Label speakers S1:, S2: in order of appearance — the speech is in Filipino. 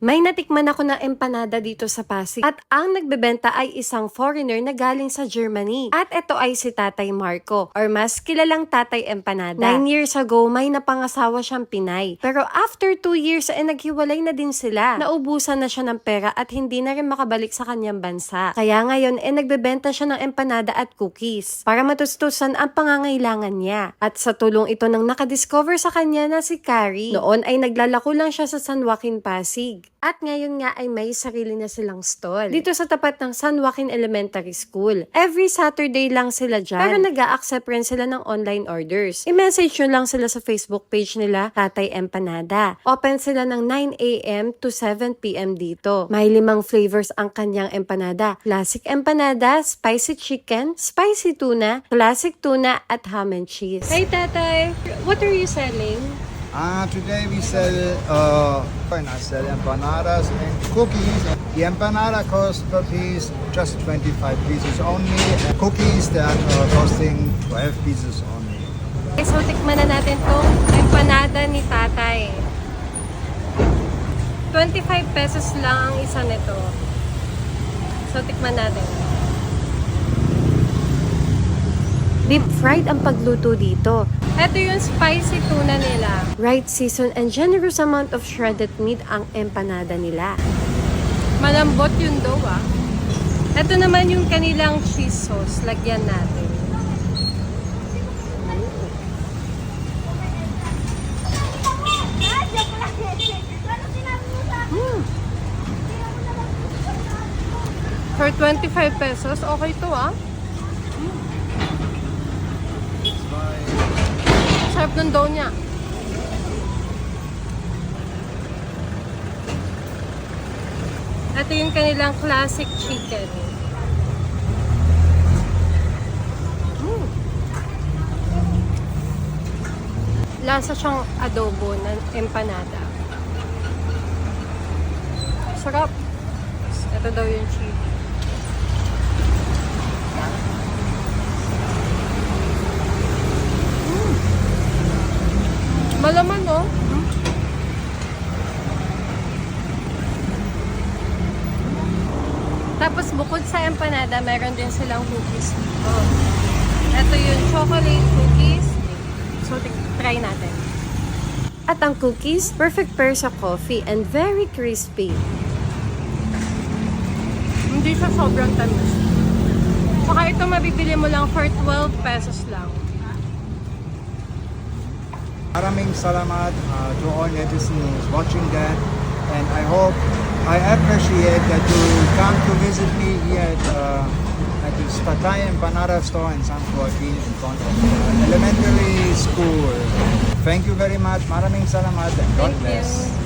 S1: May natikman ako ng empanada dito sa Pasig at ang nagbebenta ay isang foreigner na galing sa Germany. At ito ay si Tatay Marco or mas kilalang Tatay Empanada. Nine years ago, may napangasawa siyang Pinay. Pero after two years, eh naghiwalay na din sila. Naubusan na siya ng pera at hindi na rin makabalik sa kanyang bansa. Kaya ngayon, eh nagbebenta siya ng empanada at cookies para matustusan ang pangangailangan niya. At sa tulong ito ng nakadiscover sa kanya na si Carrie, noon ay naglalako lang siya sa San Joaquin Pasig. At ngayon nga ay may sarili na silang stall. Dito sa tapat ng San Joaquin Elementary School. Every Saturday lang sila dyan. Pero nag accept rin sila ng online orders. I-message nyo lang sila sa Facebook page nila, Tatay Empanada. Open sila ng 9 a.m. to 7 p.m. dito. May limang flavors ang kanyang empanada. Classic empanada, spicy chicken, spicy tuna, classic tuna, at ham and cheese. Hey Tatay, what are you selling?
S2: Uh, today we sell, uh, and I sell empanadas and cookies. The empanada cost per piece just 25 pieces only. And cookies that are costing 12 pieces only.
S1: Okay, so tikman na natin tong empanada ni tatay. 25 pesos lang ang isa nito. So tikman natin. Deep fried ang pagluto dito. Ito yung spicy tuna nila. Right season and generous amount of shredded meat ang empanada nila. Malambot yung dough ah. Ito naman yung kanilang cheese sauce. Lagyan natin. For 25 pesos, okay to ah. Sarap ng dough niya. Ito yung kanilang classic chicken. Mm. Lasa siyang adobo ng empanada. Sarap. Ito daw yung chili. Malaman, no? Tapos bukod sa empanada, meron din silang cookies dito. Ito yung chocolate cookies. So, try natin. At ang cookies, perfect pair sa coffee and very crispy. Hindi siya sobrang tamis. Saka ito mabibili mo lang for 12 pesos lang.
S2: Maraming salamat uh, to all netizens watching that. And I hope, I appreciate that you come to visit me here at, uh, at the Patay Empanada store in San Joaquin in front of elementary school. Thank you very much. Maraming salamat and God
S1: Thank you.
S2: bless.